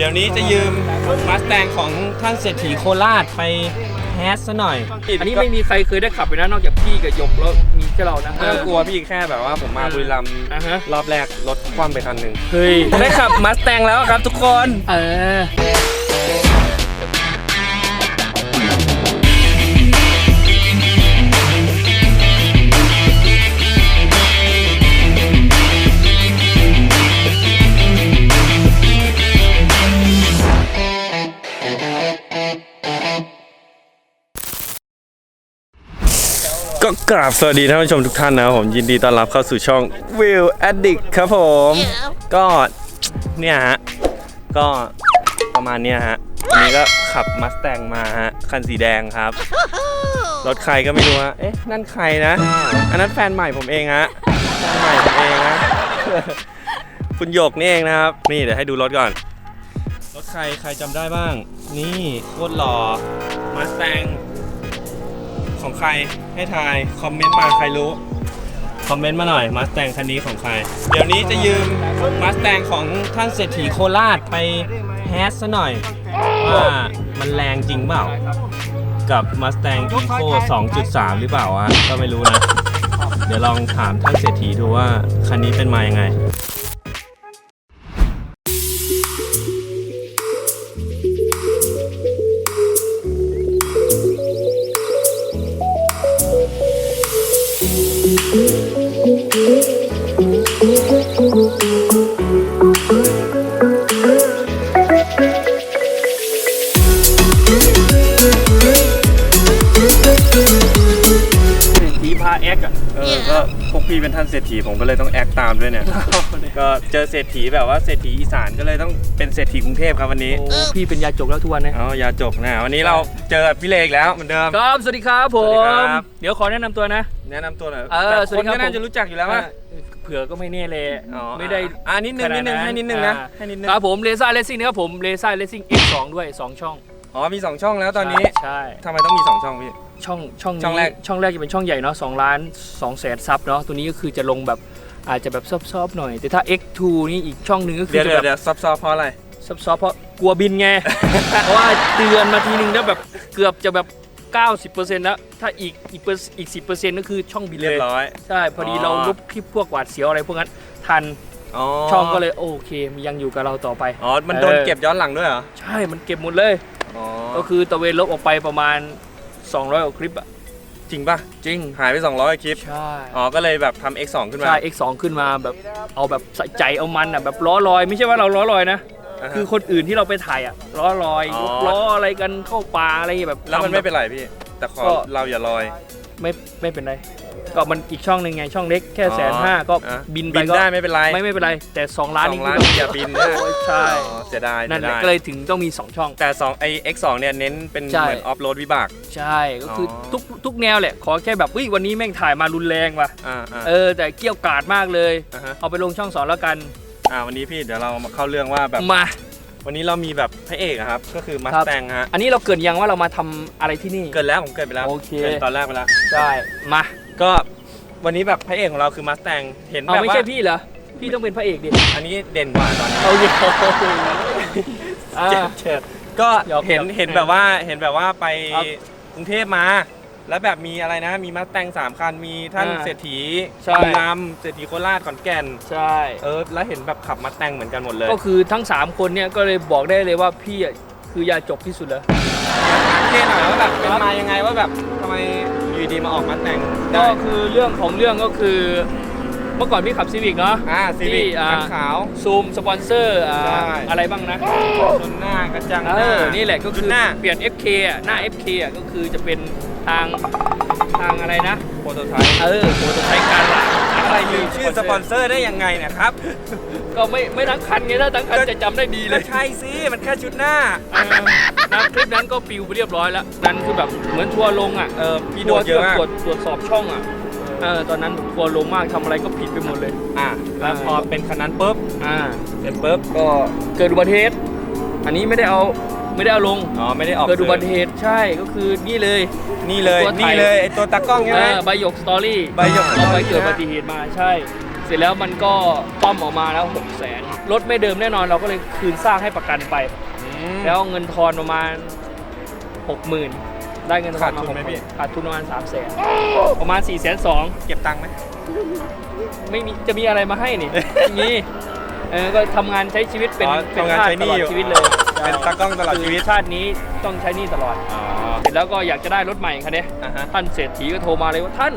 เดี๋ยวนี้จะยืมมาสแตงของท่านเศรษฐีโคราชไปแฮชซะหน่อย อันนี้ไม่มีใครเคยได้ขับเลยนะนอกจากพี่กับหยกแล้วมีแค่เรานะไม่ต้องกลัวพี่แค่แบบว่าผมมาบุรีรัมย์อะฮะรอบแรกรถคว่ำไปคันหนึ่งเฮ้ยได้ขับมาสแตงแล้วครับทุกคน เออ ก็กราบสวัสดีท่านผู้ชมทุกท่านนะครับผมยินดีต้อนรับเข้าสู่ช่อง Will Addict ครับผม ก็เนี่ยฮะ ก็ประมาณเนี้ยฮะวันนี้ก็ขับมาสแตงมาฮะ คันสีแดงครับ รถใครก็ไม่รู้ฮะ เอ๊ะ นั่นใครนะ อันนั้นแฟนใหม่ผมเองฮะ แฟนใหม่ผมเองนะคุณหยกนี่เองนะครับ นี่เดี๋ยวให้ดูรถก่อน รถใครใครจำได้บ้าง นี่โคตรหล่อมาสแตง ของใครให้ทายคอมเมนต์มาใครรู้คอมเมนต์มาหน่อยมาสแตงคันนี้ของใคร เดี๋ยวนี้จะยืมมาสแตงของท่านเศรษฐีโคราชไปแฮชซะหน่อยว่ามันแรงจริงเปล่า กับ Mustang Eco 2.3 หรือเปล่าวะก็ไม่รู้นะ เดี๋ยวลองถามท่านเศรษฐีดูว่าคันนี้เป็นมายังไง พวกพี่เป็นท่านเศรษฐีผมก็เลยต้องแอคตามด้วยเนี่ย ก็เจอเศรษฐีแบบว่าเศรษฐีอีสานก็เลยต้องเป็นเศรษฐีกรุงเทพครับวันนี้โอ้พี่เป็นยาจกแล้วทุกวันนะเอาอย่าจกนะวันนี้เราเจอพี่เลอีกแล้วเหมือนเดิม ครับ สวัสดีครับผสวัสดีม ครับ เดี๋ยวขอแนะนำตัวนะ แนะนำตัวหน่อยเออแต่สวัคสดีนครับ ก็น่าผมจะรู้จักอยู่แล้วว่าเผื่อก็ไม่แน่เลยอ๋อไม่ได้อ่านิดนึงนิดนึงให้นิดนึงนะให้นิดนึง ครับผมเลซ่าเลสซิ่งนะครับผมเลซ่าเลสซิ่ง X2 ด้วย 2 ช่อง อ๋อมี 2 ช่องแล้วตอนนี้ใช่ทำไมต้องมี 2 ช่องพี่ ช่องช่องนี้ช่องแรก ช่องแรกจะเป็นช่องใหญ่เนาะ2ล้าน2แสนซับเนาะตัวนี้ก็คือจะลงแบบอาจจะแบบซอบๆหน่อย แต่ถ้า X2 นี่อีกช่องหนึ่งก็คือเดี๋ยวจะเดี๋ยวแบบเดี๋ยวซับซ้อนเพราะอะไรซับซ้อนเพราะกลัวบินไง เพราะว่าเตือนมาทีนึงแล้วแบบเกือบจะแบบ 90%แล้วถ้าอีกอีกเปอร์อีก 10%ก็คือช่องบินเรีเลยยบร้อย ใช่พอดีอ๋อ เราลบคลิปพวกหวาดเสียวอะไรพวกนั้นทันอ๋อช่องก็เลยโอเคมันยังอยู่กับเราต่อไป อ๋อมันโดนเออ เก็บย้อนหลังด้วยเหรอ ใช่มันเก็บหมดเลย อ๋อก็คือตะเวนลบออกไปประมาณ 200กว่าคลิปอะจริงป่ะ จริง หายไป 200 คลิป ใช่อ๋อ ก็เลยแบบทำ X2 ขึ้นมา ใช่ X2 ขึ้นมาแบบเอาแบบใส่ใจเอามันอะแบบล้อลอย ไม่ใช่ว่าเราล้อลอยนะ อ่าฮะคือคนอื่นที่เราไปถ่ายอะล้อลอยอ๋อ ยกล้ออะไรกันเข้าป่าอะไรแบบแล้วมันไม่ทำบบเป็นไรพี่ แต่ขอก็ เราอย่าลอย ไม่ไม่เป็นไร ก็มันอีกช่องหนึ่งไงช่องเล็กแค่อ๋อแสนห้าก็อะบินไปบินก็ได้ไม่เป็นไรไม่ไม่เป็นไรแต่ 2 ล้านสอนี่งล้านคืออย่าบินนะโอ้ยใช่อ๋อเสียดายนั่นแหละเสียดายก็เลยถึงต้องมี 2 ช่อง แต่2ไอ X2 เนี่ยเน้นเป็นใช่เหมือนออฟโรดวิบาก ใช่ก็คือออทุกทุกแนวแหละ ขอแค่แบบวิวันนี้แม่งถ่ายมารุนแรงว่ะอ่าอ่าเออแต่เกี่ยวกาดมากเลยอ่าฮะเอาไปลงช่องสอนแล้วกันอ่าวันนี้พี่เดี๋ยวเรามาเข้าเรื่องว่าแบบมาวันนี้เรามีแบบพระเอกอะครับ ก็คือมัสครับแตงฮะอันนี้เราเกรินยังว่าเรามาทำอะไรที่นี่เกิดแล้วผมเกิดไปแล้วโอเคกิดตอนแรกไปแล้วใช่มาก็วันนี้แบบพระเอกของเราคือมัสแตงเห็นเอาแบบไม่ว่า ใช่พี่เหรอ พี่ต้องเป็นพระเอกดิ อันนี้เด่นกว่าตอนนี้เอาอยู่อ่า เจ็ดเจ็ดก็หยอกเห็นหยอกเห็นแบบว่าเห็นแบบว่าไปครับกรุงเทพมา แล้วแบบมีอะไรนะ มีมัสแตงสามคันมีท่านอ่าเศรษฐีใช่ บุรีรัมย์เศรษฐีโคราชขอนแก่น ใช่ เออแล้วเห็นแบบขับมัสแตงเหมือนกันหมดเลยก็คือทั้ง 3 คนเนี่ยก็เลยบอกได้เลยว่าพี่อะคือยาจบที่สุดแล้ว เท่หน่อยว่าแบบเป็นมายังไงว่าแบบทำไมอยู่ดีมาออกมัสแตงได้ก็คือเรื่องของเรื่องก็คือ เมื่อก่อนพี่ขับซีวิกเนาะอ่าซีวิกที่อ่าคันขาว ซูมสปอนเซอร์อ่าใช่ อะไรบ้างนะชนหน้ากระจังหเอน้าอนี่ แหละก็คือหน้า เปลี่ยน FK อะหน้า FK อะก็คือจะเป็นทางทางอะไรนะ โปรโตไทป์เออโปรโตไทป์การหลังอะไรลืมชื่อสปอนเซอร์ได้ยังไงเนะครับก็ไม่ไม่ทั้งคันไงถ้าทั้งคันจะจำได้ดีเลก็ยใช่สิมันแค่ชุดหน้า เออ นะคลิปนั้นก็ปิวไปเรียบร้อยแล้ว นั่นคือแบบเหมือนทัวร์ลงอะเออพี่โดนเยอะมากตรวจตรวจสอบช่องอะเออตอนนั้นทัวร์ลงมากทำอะไรก็ผิดไปหมดเลย อะแล้วพอเป็นคันนั้นปุ๊บอ่าเสร็จปุ๊บก็เกิดอุบัติเหตุอันนี้ไม่ได้เอาไม่ได้เอาลงอ๋อไม่ได้ออกเกิดอุบัติสื่เหตุใช่ก็คือนี่เลยนี่เลยตัวถ่ายนี่เลยไอตัวตากล้องใช่ไหมเออใบหยกสตอรี่ใบหยกเอาไป Story เกิดอุบัติเหตุมาใช่สร็จแล้วมันก็ป้อมออกมาแล้ว6 0 0 0 0นรถไม่เดิมแน่นอนเราก็เลยคืนสร้างให้ประกันไป แล้วเงินทอนประมาณ60,000ได้เงินทอนมาขาดทุนไหมพี่ 60,000ขาดทุนประมาณ3 0 0 0 0 0ประมาณ4 2 0 0 0เก็บตังค์ไหม ไม่มีจะมีอะไรมาให้นี่ไม่มีเออก็ทำงานใช้ชีวิตเป็นอ๋อเป็นทำงานทาสใช้หตนี้ลอดอยู่ชีวิตเลยเป็นตากล้องตลอดชีวิต คือชาตินี้ต้องใช้หนี้ตลอด อ๋อเสร็จแล้วก็อยากจะได้รถใหม่คันนี้ อ่าฮะ ท่านเศรษฐีก็โทรมาเลยว่าท่าน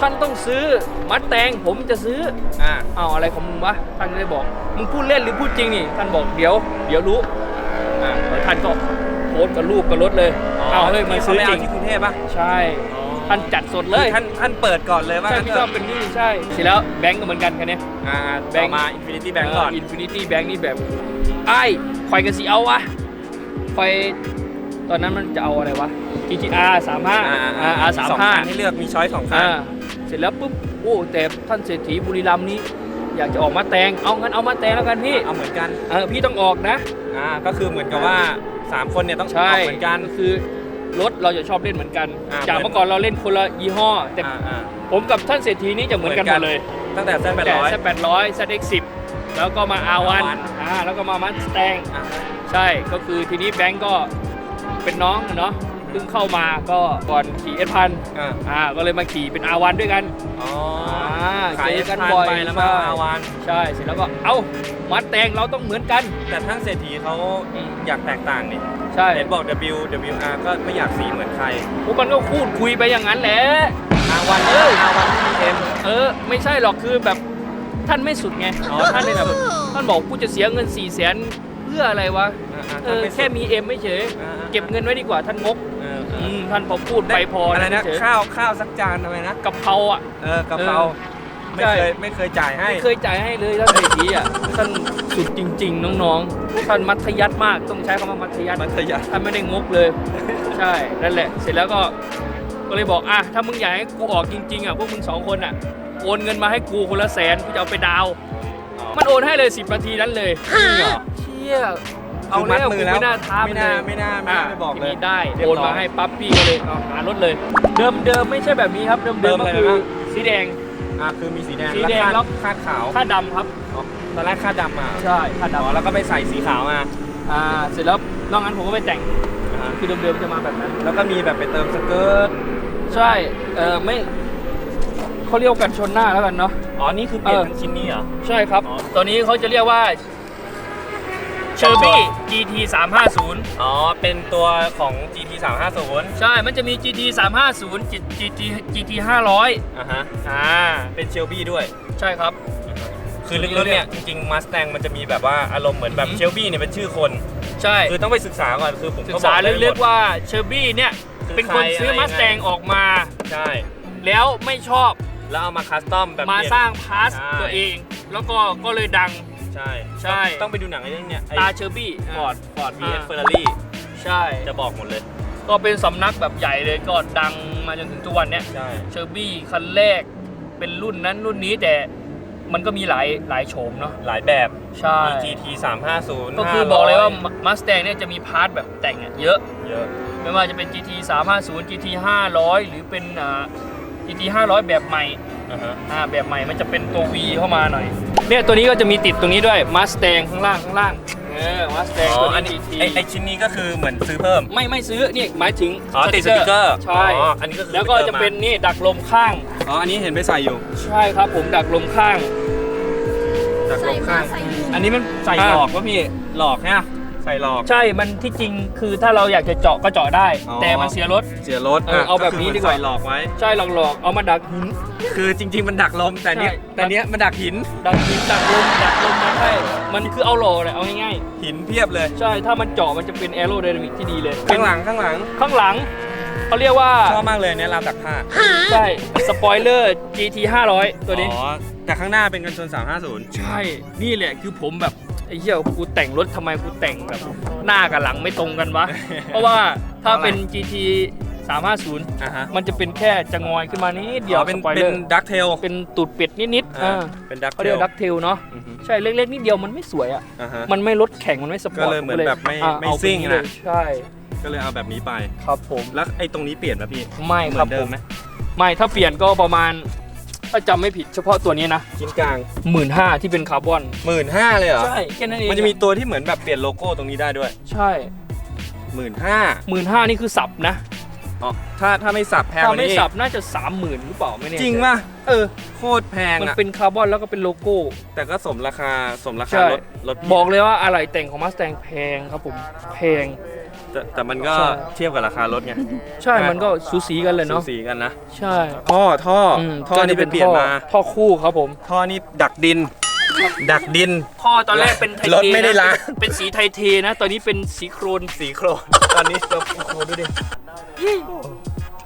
ท่านต้องซื้อมัดแตงผมจะซื้ออ่า เอาอะไรของมึงวะท่านก็เลยบอกมึงพูดเล่นหรือพูดจริงนี่ท่านบอกเดี๋ยว เดี๋ยวรู้ อ่า แล้วท่านก็โพสต์กับรูปกับรถเลย เอาเฮ้ยมันซื้อจริง ที่กรุงเทพป่ะใช่ ท่านจัดสดเลยท่านท่านเปิดก่อนเลยว่าใช่งั้นพี่เถก็อะเป็นหนี่ใช่เสร็จแล้วแบงก์ก็เหมือนกันคันนี้อ่าแบต่งอค์มา Infinity Bank ก่อน อินฟินิตี้แบงค์นี่แบบไอ้ไฟกันสีเอาวะไฟตอนนั้นมันจะเอาอะไรวะ GTR 35อ่าอ่า R สองคันให้35เลือกมีช้อยสองคัน อ่าเสร็จแล้วปุ๊บ โอ้ แต่ท่านเศรษฐีบุรีรัมย์นี้ อยากจะออกมาแตงเอางั้นเอามาแตงแล้วกันพี่เอาเหมือนกันเออพี่ต้องออกนะอ่าก็คือเหมือนกับว่าสามคนเนี่ยต้องใช่ออกเหมือนกันก็คือรถเราจะชอบเล่นเหมือนกันอ่าจากเมื่อก่อนเราเล่นคนละยี่ห้อ แต่อ่าอ่าผมกับท่านเศรษฐีนี่จะเหมือนกันหมดเลย ตั้งแต่เส้นแปดแต่ร้อยแซแปดร้อยแซเอ็กสิบแล้วก็มา R1 R1 อ่าแล้วก็มามัสแตงอ่าฮะใช่ก็คือทีนี้แบงก์ก็เป็นน้องอะเนาะ เพิ่งเข้ามาก็ก่อนขี่เอสพันอ่า อ่าก็เลยมาขี่เป็นอาวันด้วยกันอ๋ออ่าขายเจอกันพันบ่อยไปแล้วมาใช่อาวัน ใช่เสร็จแล้วก็เอ้ามัดแตงเราต้องเหมือนกัน แต่ทั้งเศรษฐีเขาอืม อยากแตกต่างนี่ใช่เห็นบอก W WR ก็ไม่อยากสีเหมือนใครพวกมันก็พูดคุยไปอย่างนั้นแหละ อาวันเอออาวันมีเอ็ม เออ ไม่ใช่หรอกคือแบบท่านไม่สุดไงอ๋อท่านท่านไม่แบบสุดท่านบอกกูจะเสียเงิน4ี่แสนเพื่ออะไรวะเออแค่มีเอ็มไม่เฉยเก็บเงินไว้ดีกว่าท่านงกเออเออือมท่านพอพูดไปพออะไรนะเฉยข้าวข้าวสักจานทำไมนะกับเขาอะเออกะเพราเออไม่ใช่เคยไม่เคยจ่ายให้ไม่เคยจ่ายให้เลยท่านเศรษฐีอะท่านสุดจริง ๆ น้องๆท่านมัธยัติมากต้องใช้คำว่ามัธยัติมัธยัสถ์ท่านไม่ได้งกเลย ใช่นั่นแหละ เสร็จแล้วก็ก็เลยบอกอะถ้ามึงอยากให้กูออกจริงๆอะพวกมึงสองคนอะโอนเงินมาให้กูคนละแสนกูจะเอาไปดาวน์มันโอนให้เลย10นาทีนั้นเลยจริงเหรอเชี่ ยเอาคือมัแล้ดวมืกูอแล้วไม่น่าท้าไม่น่าไม่น่าไม่น่าไปบอกเลยทีนี้ได้เรียบโอนร้อยมาให้ปั๊บพี่ก็เลยเอาหารถเลย เดิมเดิมไม่ใช่แบบนี้ครับ เดิมเดิเดิมมก็อะไรคือบ้าง สีแดง อะคือมีสีแดงสีแดงคาแล้ว คาดขาวค่าดำครับอ๋อตอนแรกคาดดำมาใช่ค่าอ๋อดำแล้วก็ไปใส่สีขาวมาอ่าเสร็จแล้วนอกนั้นผมก็ไปแต่งอ่าคือเดิมๆจะมาแบบนั้น แล้วก็มีแบบไปเติมสเกิร์ตใช่เออไม่เขาเรียกว่ากันชนหน้าแล้วกันเนาะ อ๋อนี่คือเปลี่ยนเออ ทั้งชิ้นนี้เหรอ ใช่ครับ อ๋อตัวนี้เขาจะเรียกว่า เชอร์บี้ GT 350 อ๋อ เป็นตัวของ GT 350 ใช่ มันจะมี GT 350 GT GT 500 อะฮะ อ่า เป็นเชลบี้ด้วย ใช่ครับ คือลึกๆเนี่ย จริงๆ Mustang มันจะมีแบบว่าอารมณ์เหมือนแบบอือหือเชลบี้เนี่ยเป็นชื่อคน ใช่ คือต้องไปศึกษาก่อน คือผมศึก็กบษาอกได้ไม่หมดลึกๆว่าเชอร์บี้เนี่ยคือเป็นคนใครซื้ออะไรมาสแตงยังไงออกมา ใช่ แล้วไม่ชอบ แล้วเอามาคัสตอมแบบ มาเปลี่ยนสร้างพาสใช่ตัวเอง แล้วก็ ก็เลยดัง ใช่ใช่ต้องต้องไปดูหนังไอ้เรื่องเนี้ยไอ้ตาเชอร์บี้ฟอร์ดฟอร์ดอ่า VS Ferrari ใช่ จะบอกหมดเลย ก็เป็นสำนักแบบใหญ่เลยก็ดังมาจนถึงทุกวันเนี้ยใช่เชอร์บี้คันแรกเป็นรุ่นนั้นรุ่นนี้แต่มันก็มีหลายหลายโฉมเนาะหลายแบบใช่มี GT 350ก็คือบอกเลยว่ามาส t ต n เนี่ยจะมีพาร์ทแบบแต่งอะเยอะเยอะ ไม่ว่าจะเป็น GT 350 GT 500 หรือเป็นอ่า GT 500 แบบใหม่ อ่าฮะ อ่าแบบใหม่มันจะเป็นตัว V เข้ามาหน่อย เนี่ยตัวนี้ก็จะมีติดตรงนี้ด้วย Mustang ข้างล่างข้างล่างเออ Mustang อ๋ตัวออันนี้นี้ GT ไอไอชิ้นนี้ก็คือเหมือนซื้อเพิ่ม ไม่ไม่ซื้อนี่หมายถึงอ๋อติดสติกเกอร์ใช่อ๋ออันนี้ก็คือแล้วก็จะเป็นไปติมนี่ดักลมข้างมาอ๋อ อันนี้เห็นไปใส่อยู่ ใช่ครับผมดักลมข้าง จากใส่ลงมาข้าง ใส่อยู่อันนี้มันใส่อ่าหลอกวะพี่ หลอกเนี่ย ใส่หลอก ใช่ มันที่จริงคือถ้าเราอยากจะเจาะก็เจาะได้ อ๋อ แต่มันเสียรถ เสียรถเออเอาแบบนี้ดีกว่า ใส่หลอกไว้ ใช่หลอกๆ เอามาดักหิน คือจริง ๆ มันดักลมแต่เนี้ยใช่ แต่เนี้ยมันดักหินดักหินดักลมดักลมมาให้มันคือเอาหล่อเลยเอาง่ายหินเพียบเลย ๆ ใช่ ถ้ามันเจาะมันจะเป็นแอโรไดนามิกที่ดีเลยข้างหลังข้างหลังข้างหลังเขาเรียกว่า ชอบมากเลยเนี่ยราวดักผ้าใช่ สปอยเลอร์ GT 500 ตัวนี้ อ๋อแต่ข้างหน้าเป็นกันชน 350 ใช่ นี่แหละคือผมแบบ ไอ้เหี้ยกูแต่งรถทำไมกูแต่งแบบหน้ากับหลังไม่ตรงกันวะ เพราะว่าถ้าเป็น GT 350 อ่าฮะมันจะเป็นแค่จะงอยขึ้นมานิดเดียวอ๋อเป็นสปอยเป็เลอนร์ดักเทล เป็นตูดเป็ดนิดๆอ่าเป็นดักเขาเทเรียกลว่าดักเทลเนาะใช่เล็กๆนิดเดียวมันไม่สวยอะอ่าฮะมันไม่รถแข่งมันไม่สปอร์ตก็เลยเหมือนแบบไม่อะไม่เอาเป็นซิ่งนี้นะ เลยใช่ก็เลยเอาแบบนี้ไป ครับผม แล้วไอ้ตรงนี้เปลี่ยนไหมพี่ ไม่เหคมืรัอบนเดิผมมไหม ไม่ถ้าเปลี่ยนก็ประมาณ ถ้าจำไม่ผิดเฉพาะตัวนี้นะชิ้นกลางหมื่นห้าที่เป็นคาร์บอนหมื่นห้าเลยเหรอ ใช่แค่นั้นเองมันจะมีตัวที่เหมือนแบบเปลี่ยนโลโก้ตรงนี้ได้ด้วยใช่หมื่นห้าหมื่นห้านี่คือสับนะอ๋อถ้าถ้าไม่สับแพงกถ้าว่าไม่นี้สับน่าจะสามหมื่นหรือเปล่าไม่แน่ใจจริงป่ะเออโคตรแพงมันอะเป็นคาร์บอนแล้วก็เป็นโลโก้ แต่ก็สมราคาสมราใช่คารถรถบอกเลยว่าอะไรแต่งของมาส t ต n งแพงครับผมแพง แต่แต่มันก็ใช่ เทียบกับราคารถไงใช่มันก็สูสีกันเลยสูเนาะสีกันนะ ใช่ท่อท่ออมท่อนี่เป็นเปลี่ยนมา ท่อคู่ครับผม ท่อนี่ดักดิน ดักดินท่อตอนแรกเป็นไทเทรถไม่ได้นะล้างเป็นสีไทเทนะ ตอนนี้เป็นสีโครน สีโครน ตอนนี้เราโอ้โหดูดิ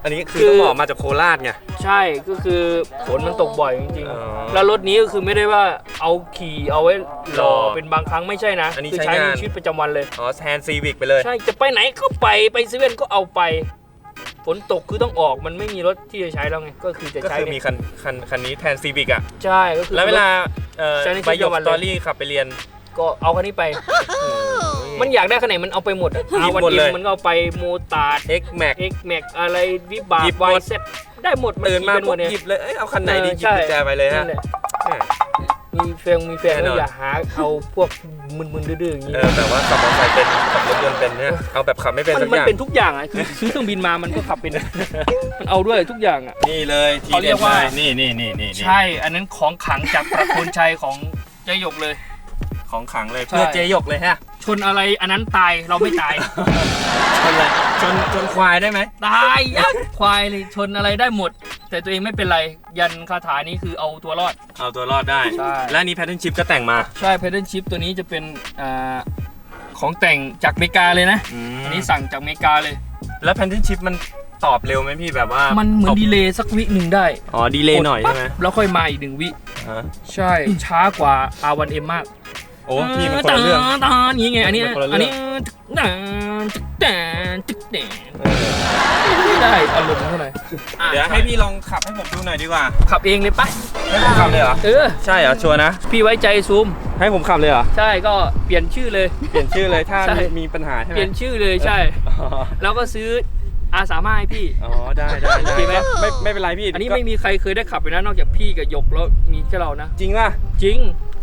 อันนี้คือคือ ต้องบอกมาจากโคราชไง ใช่ก็คือฝนมันตกบ่อยจริงอ๋อ ๆ แล้วรถนี้ก็คือไม่ได้ว่า เอาขี่เอาไว้รอเป็นบางครั้งไม่ใช่นะอันนี้คืใช้ใช้ในงานชีวิตประจำวันเลย อ๋อแทนซีวิกไปเลย ใช่จะไปไหนก็ไปไปเซเว่นก็เอาไปฝนตกคือต้องออกมันไม่มีรถที่จะใช้แล้วไงก็คือจะก็ใช้คือมีเนี่ยคันคันคันนี้แทนซีวิกอะ ใช่ก็คือ แล้วเวลาเอ่อใช้ในชีใบวิตหยกประจำวันสเลย ตอรี่ขับไปเรียน ก็เอาคันนี้ไป มันอยากได้คันไหนมันเอาไปหมดอะหยิอาบวันหมดเอ็เลย มันก็เอาไปโมตาร์ด X Max เอ็กแม็กอะไรวิบาหยิบหมวาดยเซ็ตได้หมดมันตื่นมาขี่กัหมปุ๊ดบเนี่ย หยิบเลย เอ้ยเอาคันไหนดีหยิบใช่ กุญแจไปเลยฮะ นั่นแหละแห มมีแฟนมีแฟนแน่นแล้อนวอย่าหาเอาพวกมึนๆดื้อๆอย่างนี้เออแต่ว่าขับมอเตอร์ไซค์เป็นขับรถยนต์เป็นเนี่ยเอาแบบขับไม่เป็นมันสักมันอย่างเป็นทุกอย่างอะคือซื้อเครื่องบินมามันก็ขับเป็น มันเอาด้วยทุกอย่างอะ นี่เลยทีเขาเรีเด็ยดกว่า เลยนี่นี่นี่นี่นี่ใช่ อันนั้นของขลังจากประโคนชัยของยายหยกเลย ของขลังเลยใช่เพื่อเจหยกเลยฮะ ชนอะไรอันนั้นตายเราไม่ตาย ชนเลยชนชนควายได้ไหมตายยักษ์ควายเลยชนอะไรได้หมด แต่ตัวเองไม่เป็นไรยันคาถานี้คือเอาตัวรอด เอาตัวรอดได้ ใช่ และอันนี้แพทเทิร์นชิพก็แต่งมาใช่ paddle shift ตัวนี้จะเป็นอ่าของแต่งจากอเมริกาเลยนะ อันนี้สั่งจากอเมริกาเลย แล้วแพทเทิร์นชิพมันตอบเร็วไหมพี่แบบว่ามันเหมือนตบดีเลย์สักวิหนึ่งได้อ๋อดีเลย์หน่อยใช่ไหมปั๊บแล้วค่อยมาอีกหนึ่งวิฮะใช่ ช้ากว่า R1M มาก โอ้พี่มันคนละเรื่องตาตาอย่างงี้ไงอันนี้มันคนละเรื่อัองนนี้ตึกดานตึกดานตึกแดนเออไม่ได้อารมณ์เท่าไหร่อะเดี๋ยวให้พี่ลองขับให้ผมดูหน่อยดีกว่า ขับเองเลยปะให้ผมขับเลยเหรอเออใช่เหรอชัวร์นะ พี่ไว้ใจซูม ให้ผมขับเลยเหรอ ใช่ก็เปลี่ยนชื่อเลย เปลี่ยนชื่อเลยถ้าใช่มีมีปัญหาใช่ไหมเปลี่ยนชื่อเลยใช่อ๋อแล้วก็ซื้อ อาสามให้พี่ อ๋อได้ได้โอเคไหม ไม่ไม่เป็นไรพี่อันนี้ก็ไม่มีใครเคยได้ขับเลยนะนอกจากพี่กับหยกแล้วมีแค่เรานะ จริงป่ะจริง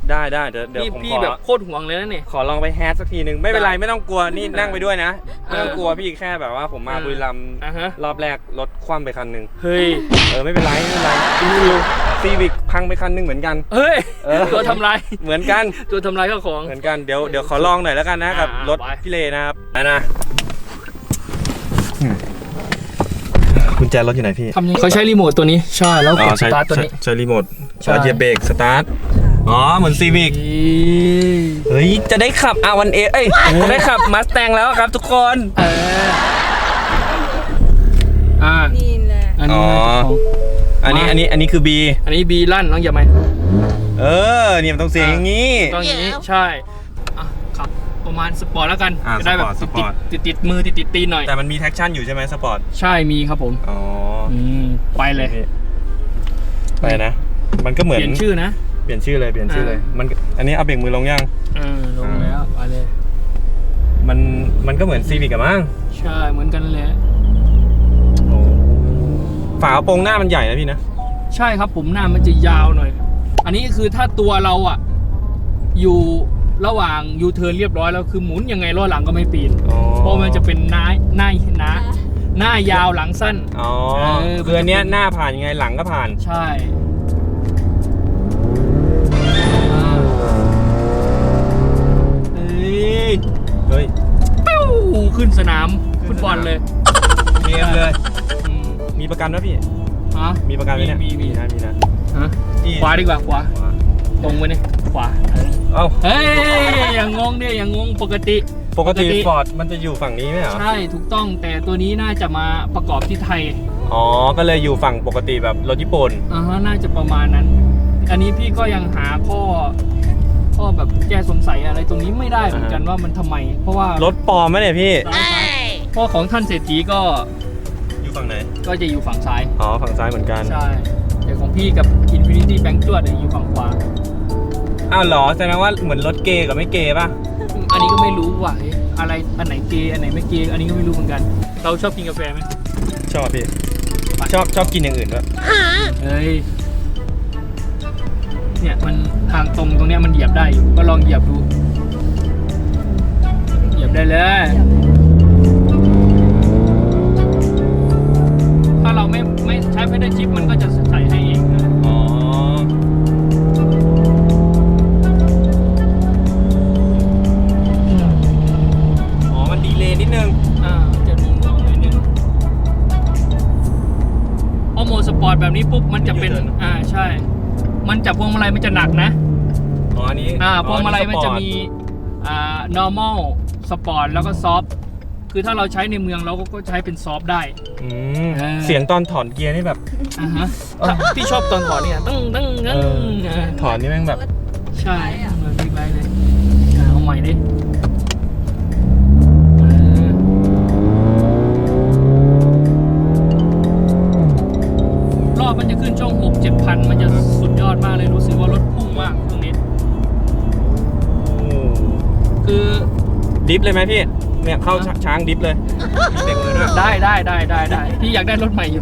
ได้ได้เดี๋ยวเดี๋ยวพี่ผมพี่ขอแบบโคตรห่วงเลยนะเนี่ย ขอลองไปแฮชสักทีหนึ่งไม่เป็นไรได้ไม่ต้องกลัวนี่นั่งไปด้วยนะไม่ต้องเออกลัวพี่แค่แบบว่าผมมาเออบุรีรัมย์อะฮะ รอบแรกรถคว่ำไปคันหนึ่งเฮ้ยเออไม่เป็นไรไม่เป็นไรซีวิกพังไปคันหนึ่งเหมือนกัน เฮ้ยเออ ตัวทำลายเหมือนกัน ตัวทำลายข้าวของ เหมือนกันเดี๋ยวเดี๋ยวขอลองหน่อยแล้วกันนะกับอ่ารถไปพี่เลนะครับนะนะ กุญแจรถอยู่ไหนพี่ทำยังไงเขาใช้รีโมทตัวนี้ใช่แล้วกดสตาร์ทตัวนี้ ใช้รีโมทใช่ เหยียบเบรกสตาร์ทอ๋อเหมือนซีวิกอีเฮ้ยจะได้ขับ R1 A เอ้ยจะได้ขับมาสแตงแล้วครับทุกคน เอออ่านี่แหละอันนี้อ๋ออันนี้อันนี้อันนี้คือ B อันนี้บีลั่นน้องอย่าไหมเออเนี่ยมันต้องเสียงอย่างนี้ ต้องอย่างนี้ใช่อะขับ ประมาณสปอร์ตแล้วกันอ่าจะได้แบบสปอร์ตติดติดติดติดมือติดติดตีนหน่อย แต่มันมีแท็กชั่นอยู่ใช่ไหมสปอร์ต ใช่มีครับผมอ๋ออืมไปเลยไปนะ มันก็เหมืเปอนลี่ยนชื่อนะ เปลี่ยนชื่อเลย เปลี่ยนชื่อเลย มัน อันนี้เอาเบรกมือลงยังอ่าลงแล้วไปเลย มัน มันก็เหมือนซีวิกอะมั้ง ใช่เหมือนกันเลยโอ้ฝากระโปรงหน้ามันใหญ่นะพี่นะ ใช่ครับผมหน้ามันจะยาวหน่อย อันนี้คือถ้าตัวเราอะ อยู่ ระหว่างยูเทิร์นเรียบร้อยแล้วคือหมุนยังไงล้อหลังก็ไม่ปีนอ๋อเพราะมันจะเป็นหน้าหน้าหน้าหน้ายาวหลังสั้นอ๋อเออคืออันเนี้ยหน้าผ่านยังไงหลังก็ผ่าน ใช่อ่าเฮ้ยเฮ้ยปิ้วขึ้นสนามฟุตบอลเลยเมียมเลยอืมมีประกันไหมพี่ฮะมีประกันไหมเนี่ยมีมีนะมีนะฮะพี่ขวาดีกว่าขวา ตรงไปเนี่ยขวาเอ้าเฮ้ยอย่างงงเนี่ยอย่างงงปกติ ปกติปกติ ฟอร์ดมันจะอยู่ฝั่งนี้ไหมเหรอใช่ถูกต้องแต่ตัวนี้น่าจะมาประกอบที่ไทยอ๋อ ก็เลยอยู่ฝั่งปกติแบบรถญี่ปุ่น อ่าฮะน่าจะประมาณนั้น อันนี้พี่ก็ยังหาข้อข้อแบบแก้สงสัยอะไรตรงนี้ไม่ได้เหมือนกันว่ามันทำไม เพราะว่ารถปลอมไหมเนี่ยพี่ ซ้ายๆเพราะของท่านเศรษฐีก็อยู่ฝั่งไหน ก็จะอยู่ฝั่งซ้าย อ๋อ ฝั่งซ้ายเหมือนกัน ใช่ แต่ของพี่กับ Infinity Bank จวดเนี่ยอยู่ฝั่งขวา อ้าวเหรอแสดงว่าเหมือนรถเกย์กับไม่เกย์ป่ะ อันนี้ก็ไม่รู้ว่าเอ๊ะอะไรอันไหนเกย์อันไหนไม่เกย์อันนี้ก็ไม่รู้เหมือนกัน เราชอบกินกาแฟไหมชอบพี่ ชอบชอบกินอย่างอื่นด้วยเฮ้ยเนี่ยมันทางตรงตรงเนี้ยมันเหยียบได้อยู่ก็ลองเหยียบดู เหยียบได้เลย ถ้าเราไม่ไม่ใช้เพดานชิปมันก็จะใส่ให้เองนะ มันจะเป็นยืดเลยนะอ่าใช่ มันจับพวงมาลัยมันจะหนักนะอ๋ออันนี้อ่าพวงมาลัยอ๋อมันจะมีอ่า normal sport แล้วก็ soft คือถ้าเราใช้ในเมืองเราก็ใช้เป็น soft ได้ อืมเออเสียงตอนถอนเกียร์นี่แบบ อ่าฮะที่ชอบตอนถอนเนี่ยตึ้งตึ้งตึ้งเอออ่าถอนนี่แม่งแบบ ใช่เหมือนบิ๊กไบค์เลยอ่าเอาใหม่ดิ เดิฟเลยไหมพี่ เนี่ยเข้าชช้างดิฟเลยมีเบรกมือด้วยได้ได้ได้ได้ได้พี่อยากได้รถใหม่อยู่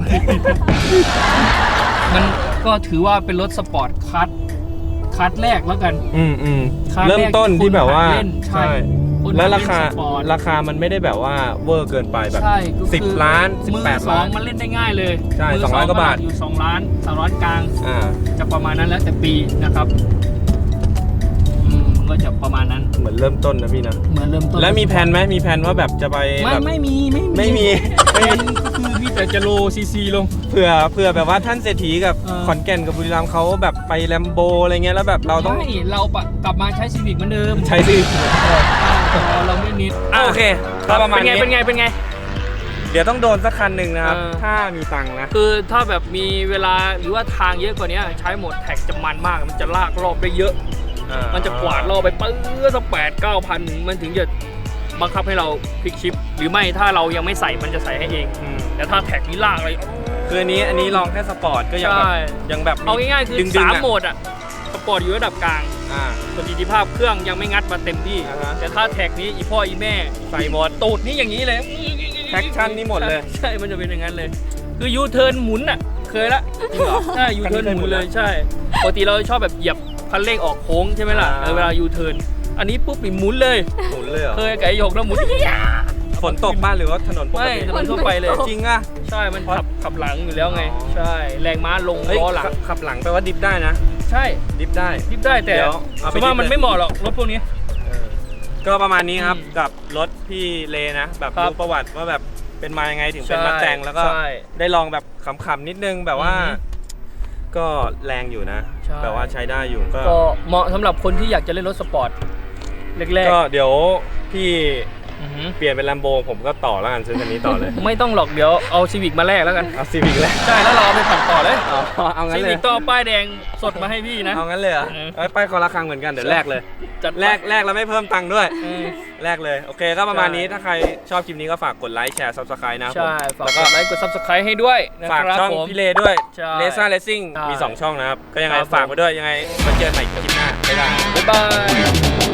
มันก็ถือว่าเป็นรถสปอร์ตคัสคัสแรกแล้วกัน อืมอืมครั้งแรกเริ่มต้นที่แบบว่าคนหัดเล่นใช่คนแล้วราคาเล่นสปอร์ตราคามันไม่ได้แบบว่าเวอร์เกินไปแบบใช่ก็คือสิบล้านสิบมือแปดสอล้างนมันเล่นได้ง่ายเลยใช่มืสองร้อยกว่าบาทอยู่2ล้าน3ล้านกลางอ่าจะประมาณนั้นแล้วแต่ปีนะครับอืมมัน ก็จะประมาณนั้น เหมือนเริ่มต้นนะพี่นะ เหมือนเริ่มต้นแล้วมีแผนไหมมีแผนว่าแบบจะไปไม่แบบไม่มีไม่ไม่มีแผนก็คือมีแต่จะโลซีซีลง เผื่อเผื่อแบบว่าท่านเศรษฐีกับเออ ขอนแก่นกับบุรีรัมย์เขาแบบไปแลมโบอะไรเงี้ยแล้วแบบเราต้องไม่เราปะกลับมาใช้ซีวิกเหมือนเดิมใช้สิอ่าเราไม่นิดะโอเคก็ประมาณเป็นไงนี้เป็นไงเป็นไง เดี๋ยวต้องโดนสักคันหนึ่งนะครับ เออ ถ้ามีตังค์นะ คือถ้าแบบมีเวลาหรือว่าทางเยอะกว่านี้ใช้โหมดแท็กจะมันมากมันจะลากรอบได้เยอะ มันจะกวาดรอบไปปื้อสักแปดเก้าพันมันถึงจะบังคับให้เราพลิกชิป หรือไม่ถ้าเรายังไม่ใส่มันจะใส่ให้เองอืมแต่ถ้าแท็กนี้ลากเลยคืออันนี้อันนี้ลองแค่สปอร์ตก็ยังแบบใช่ยังแบบเอาง่ายๆคือดึงๆสามอะโหมดอะสปอร์ตอยู่ระดับกลางอ่าประสิทธิภาพเครื่องยังไม่งัดมาเต็มที่อ่าฮะแต่ถ้าแท็กนี้อีพ่ออีแม่ใส่หมดตูดนี่อย่างนี้เลยแท็กชั่นนี่หมดเลย ใช่มันจะเป็นอย่างนั้นเลย คือยูเทิร์นหมุนอะเคยละจริงเหรอใช่ยูเทิร์นคันนี้เคยหหมุมุนนเลแล้วยใช่ปกติเราชอบแบบเหยียบ คันเร่งออกโค้งใช่ไหมล่ะอ่าเออเวลายูเทิร์นอันนี้ปุ๊บนี่หมุนเลยหมุนเลยเหรอเคยกับไอ้หยกแล้วหมุนฝนตกบ้านหรือว่าถนนปกไม่ติถนนทั่วไปเลยจริงอะใช่มันขับขับหลังอยู่แล้วไงอ๋อใช่ แรงม้าลงเฮ้ยล้อหลังขับขับหลังแปลว่าดิฟได้นะ ใช่ดิฟได้ดิฟได้แต่เดี๋ยวเอาไปส่วนมากดิฟมันเลยไม่เหมาะหรอกรถพวกนี้ก็ประมาณนี้ครับอืมกับรถพี่เลนะ แบบครับรู้ประวัติว่าแบบเป็นมายังไงถึงเป็นใช่มาแต่งแล้วก็ใช่ได้ลองแบบขำๆนิดนึงแบบว่าอือฮึ ก็แรงอยู่นะใช่แบบว่าใช้ได้อยู่ก็ ก็เหมาะสำหรับคนที่อยากจะเล่นรถสปอร์ตแรกก็เดี๋ยวพี่ๆ อือหือเปลี่ยนเป็นแลมโบผมก็ต่อแล้วกันซื้อคันนี้ต่อเลย ไม่ต้องหรอกเดี๋ยวเอาซีวิกมาแลกแล้วกัน เอาซีวิกแล้วใช่แล้วเราเอาไปผ่อนต่อเลยอ๋อเอางั้นซีเลวิยกต้องเอาป้ายแดงสดมาให้พี่นะ เอางั้นเลยเหรอเออ เอ้ยไปคนละครั้งเหมือนกันเดี๋ยวแลกเลย จัดแลกแลกแล้วไม่เพิ่มตังค์ด้วย เออแลกเลย โอเคก็ประมาณนี้ใช่ ถ้าใครชอบคลิปนี้ก็ฝากกดไลค์แชร์ซับสไครต์นะครับผมใช่ฝากแล้วกก็ดไลค์กด subscribe ให้ด้วยนะฝากครับช่องผม พี่เลด้วยใช่เลซ่าเลสซิ่งใช่มี 2 ช่องนะครับ ก็ยังไงครับผมฝากไว้ด้วยยังไงมาเจอกันใหม่คลิปหน้าบ๊ายบาย บ๊ายบาย